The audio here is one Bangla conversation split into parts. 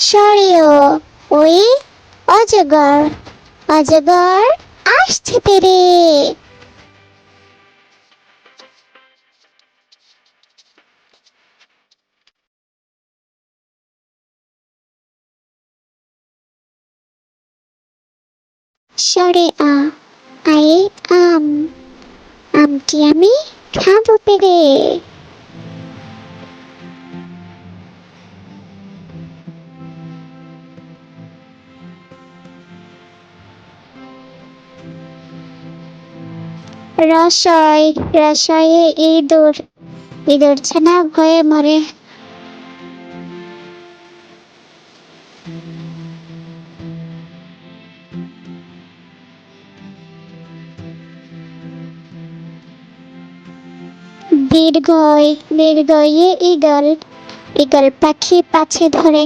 সরিও ওই অজগর অজগর আসছে পেরে। সরে আ আয়ে আম আমটি আমি খাব পেরে? রসয় রসয়ে ইঁদুর ইঁদুর ছানা ভয়ে মরে। দীর্ঘয় দীর্ঘয়ে ঈগল ঈগল পাখি পাছে ধরে।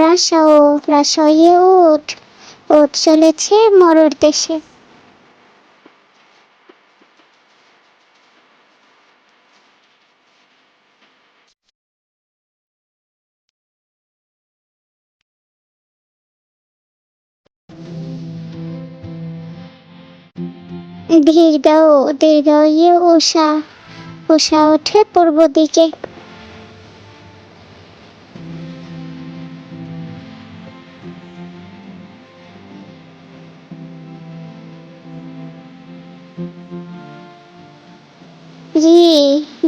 রাসাও রাসয়ে উঠ উঠ চলেছে মরুর দেশে। দীর্ঘ দীর্ঘ ইয়ে উষা উষা ওঠে পূর্ব দিকে। রি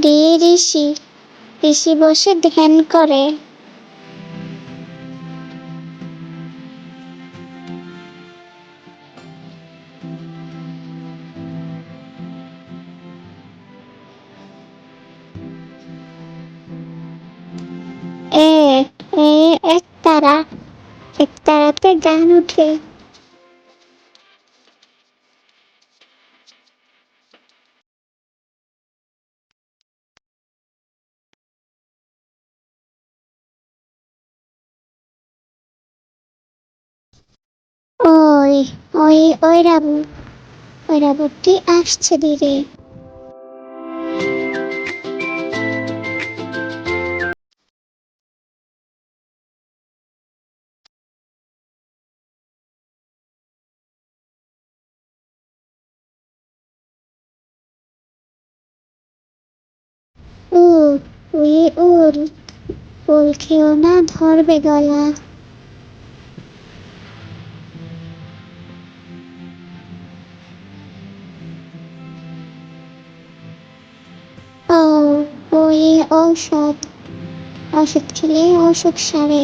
রি ঋষি। ঋষি বসে ধ্যান করে। এ এক তারা এক তারাতে গান উঠে। ওই ওই ওই রাবু ওই রাবুটি আসছে ধীরে উই উল উল খেও না ধরবে গলা। ঔষধ ওষুধ খেলে অসুখ সারে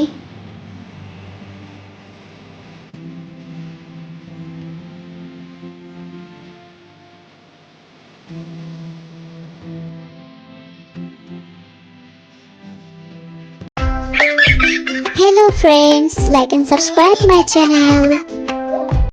Hello friends, like and subscribe my channel.